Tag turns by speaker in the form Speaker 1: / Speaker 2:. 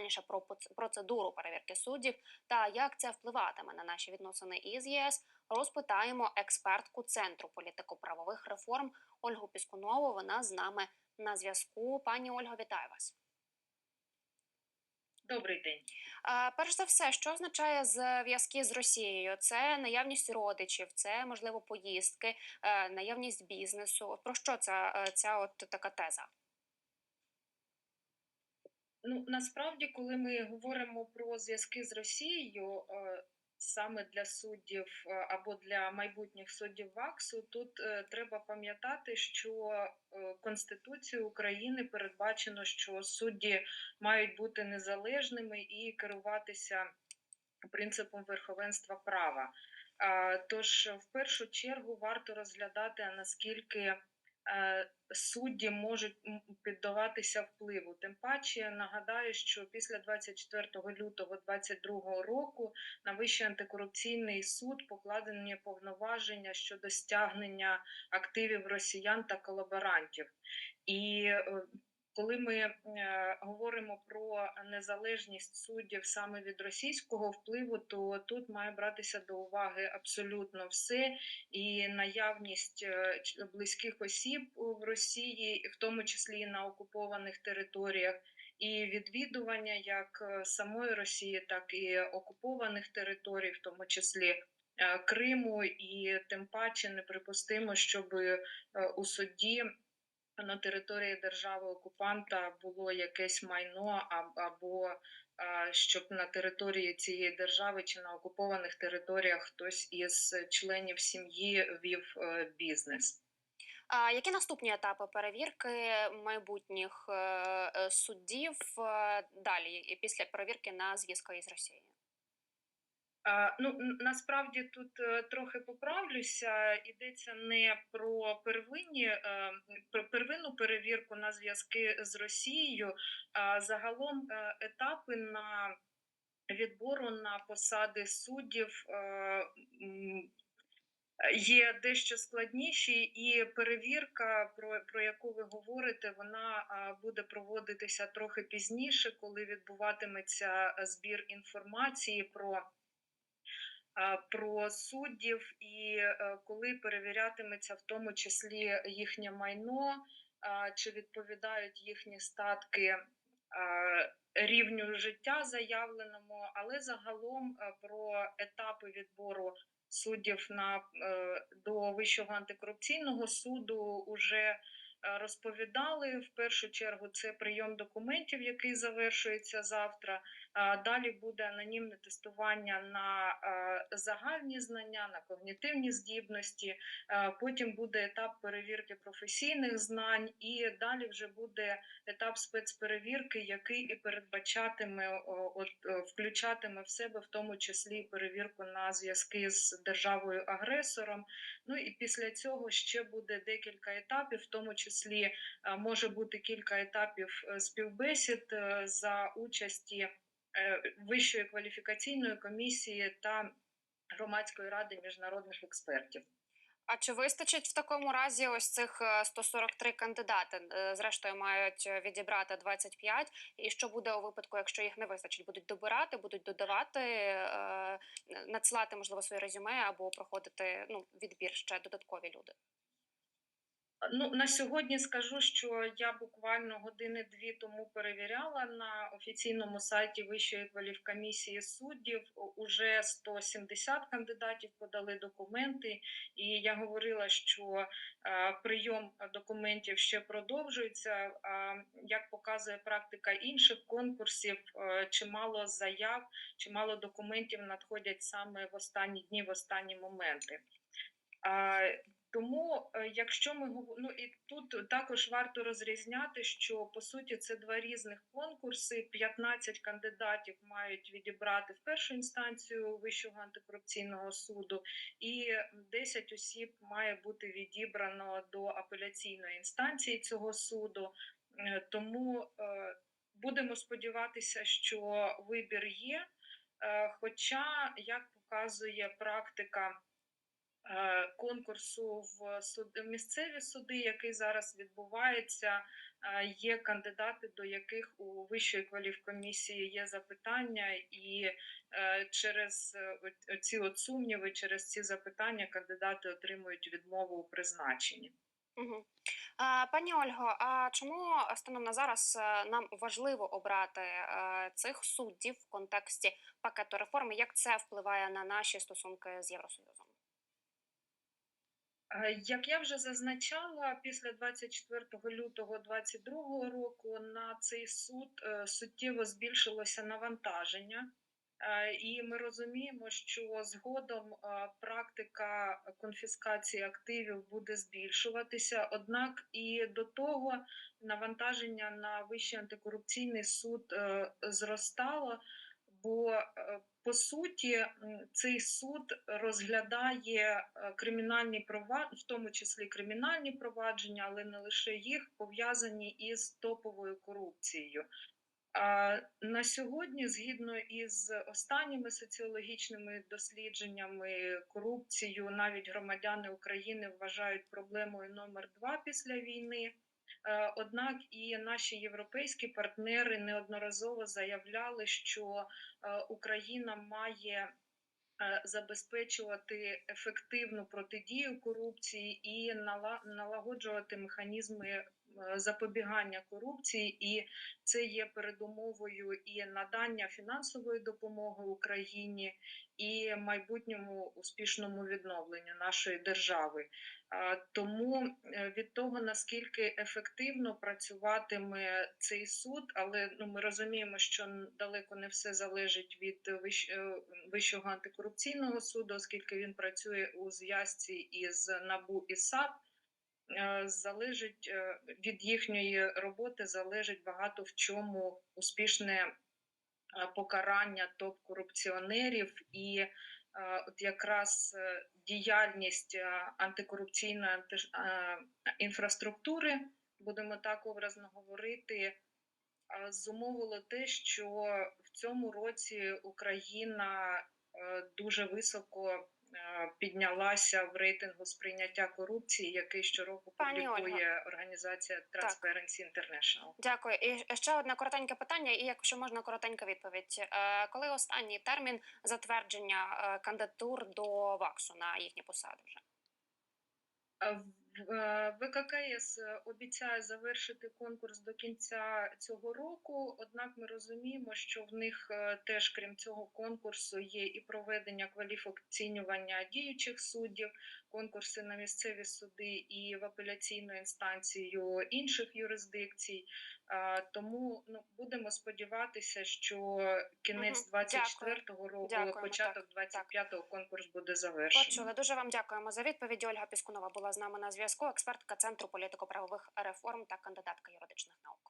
Speaker 1: детальніше про процедуру перевірки суддів та як це впливатиме на наші відносини із ЄС, розпитаємо експертку Центру політико-правових реформ Ольгу Піскунову. Вона з нами на зв'язку. Пані Ольго, вітаю вас.
Speaker 2: Добрий день.
Speaker 1: Перш за все, що означає зв'язки з Росією? Це наявність родичів, це можливо поїздки, е, наявність бізнесу. Про що ця, е, ця от така теза?
Speaker 2: Ну насправді, коли ми говоримо про зв'язки з Росією, е, саме для суддів е, або для майбутніх суддів ВАКСу, тут е, треба пам'ятати, що Конституцією України передбачено, що судді мають бути незалежними і керуватися принципом верховенства права. Тож, в першу чергу, варто розглядати, наскільки судді можуть піддаватися впливу. Тим паче нагадаю, що після 24 лютого 2022 року на Вищий антикорупційний суд покладені повноваження щодо стягнення активів росіян та колаборантів. І е, коли ми е, говоримо про незалежність суддів саме від російського впливу, то тут має братися до уваги абсолютно все, і наявність е, близьких осіб в Росії, в тому числі і на окупованих територіях, і відвідування як е, самої Росії, так і окупованих територій, в тому числі. Криму і тим паче неприпустимо, щоб у суді на території держави окупанта було якесь майно або щоб на території цієї держави чи на окупованих територіях хтось із членів сім'ї вів е, бізнес.
Speaker 1: А які наступні етапи перевірки майбутніх е, е, суддів далі, після перевірки на зв'язки із Росією?
Speaker 2: Ну насправді тут е, трохи поправлюся. Йдеться не про первинні е, про первинну перевірку на зв'язки з Росією, а загалом е, етапи на відбору на посади суддів. Є дещо складніші, і перевірка, про, про яку ви говорите, вона буде проводитися трохи пізніше, коли відбуватиметься збір інформації про про суддів, і е, коли перевірятиметься в тому числі їхнє майно, чи відповідають їхні статки рівню життя заявленому, але загалом е, про етапи відбору суддів на е, до Вищого антикорупційного суду уже е, розповідали. В першу чергу це прийом документів, який завершується завтра. Далі буде анонімне тестування на е, загальні знання, на когнітивні здібності. Е, Потім буде етап перевірки професійних знань, і далі вже буде етап спецперевірки, який і передбачатиме, от е, включатиме в себе в тому числі перевірку на зв'язки з державою агресором. Ну і після цього ще буде декілька етапів, в тому числі може бути кілька етапів співбесід за участі Вищої кваліфікаційної комісії та громадської ради міжнародних експертів.
Speaker 1: А чи вистачить в такому разі ось цих е, 143 кандидати? Е, Зрештою мають е, відібрати 25. І що буде у випадку, якщо їх не вистачить? Будуть добирати, будуть додавати, е, надсилати можливо своє резюме або проходити ну відбір ще додаткові люди.
Speaker 2: Ну на сьогодні скажу, що я буквально години-дві тому перевіряла на офіційному сайті Вищої кваліфкомісії суддів. Уже 170 кандидатів подали документи, і я говорила, що е, прийом документів ще продовжується. А як показує практика інших конкурсів, е, чимало заяв, чимало документів надходять саме в останні дні, в останні моменти. Тому, е, якщо ми ну і тут також варто розрізняти, що по суті це два різних конкурси. 15 кандидатів мають відібрати в першу інстанцію Вищого антикорупційного суду, і 10 осіб має бути відібрано до апеляційної інстанції цього суду. Е, Тому е, будемо сподіватися, що вибір є. Хоча, як показує практика конкурсу в суд, місцеві суди, який зараз відбувається. Е, Є кандидати, до яких у вищої кваліфкомісії є запитання, і е, через е, ці от сумніви, через ці запитання кандидати отримують відмову у призначенні.
Speaker 1: Угу. Пані Ольго, а чому станом на зараз е, нам важливо обрати е, цих суддів в контексті пакету реформи? Як це впливає на наші стосунки з Євросоюзом?
Speaker 2: Е, Як я вже зазначала, після 24 лютого 2022 року на цей суд е, суттєво збільшилося навантаження. Е, І ми розуміємо, що згодом практика конфіскації активів буде збільшуватися. Однак і до того навантаження на Вищий антикорупційний суд зростало, бо е, по суті цей суд розглядає е, кримінальні провадження, в тому числі кримінальні провадження, але не лише їх пов'язані із топовою корупцією. А на сьогодні, згідно із останніми соціологічними дослідженнями, корупцію навіть громадяни України вважають проблемою номер два після війни. Е, Однак і наші європейські партнери неодноразово заявляли, що е, Україна має е, забезпечувати ефективну протидію корупції і нала- налагоджувати механізми запобігання корупції, і це є передумовою і надання фінансової допомоги Україні, і майбутньому успішному відновленню нашої держави. Тому е, від того наскільки ефективно працюватиме цей суд, але ну ми розуміємо, що далеко не все залежить від е, Вищого антикорупційного суду, оскільки він працює у зв'язці із НАБУ і САП. Е, Залежить е, від їхньої роботи, залежить багато в чому успішне е, покарання топ-корупціонерів. І е, от якраз діяльність антикорупційної анти- інфраструктури, будемо так образно говорити, зумовило те, що в цьому році Україна дуже високо піднялася в рейтингу сприйняття корупції, який щороку
Speaker 1: Пані
Speaker 2: публікує організація Transparency International.
Speaker 1: Дякую. І ще одне коротеньке питання, і якщо можна, коротенька відповідь. Е, Коли останній термін затвердження е, кандидатур до ВАКСу на їхні посади вже?
Speaker 2: Е, ВККС обіцяє завершити конкурс до кінця цього року. Однак ми розуміємо, що в них е, теж, крім цього конкурсу, є і проведення кваліфоцінювання діючих суддів, конкурси на місцеві суди і в апеляційну інстанцію інших юрисдикцій. Тому ну будемо сподіватися, що кінець
Speaker 1: Мгм.
Speaker 2: 24-го року,
Speaker 1: Дякуємо,
Speaker 2: початок 25-го конкурс буде завершений.
Speaker 1: Почули. Дуже вам дякуємо за відповідь. Ольга Піскунова була з нами на зв'язку, експертка Центру політико-правових реформ та кандидатка юридичних наук.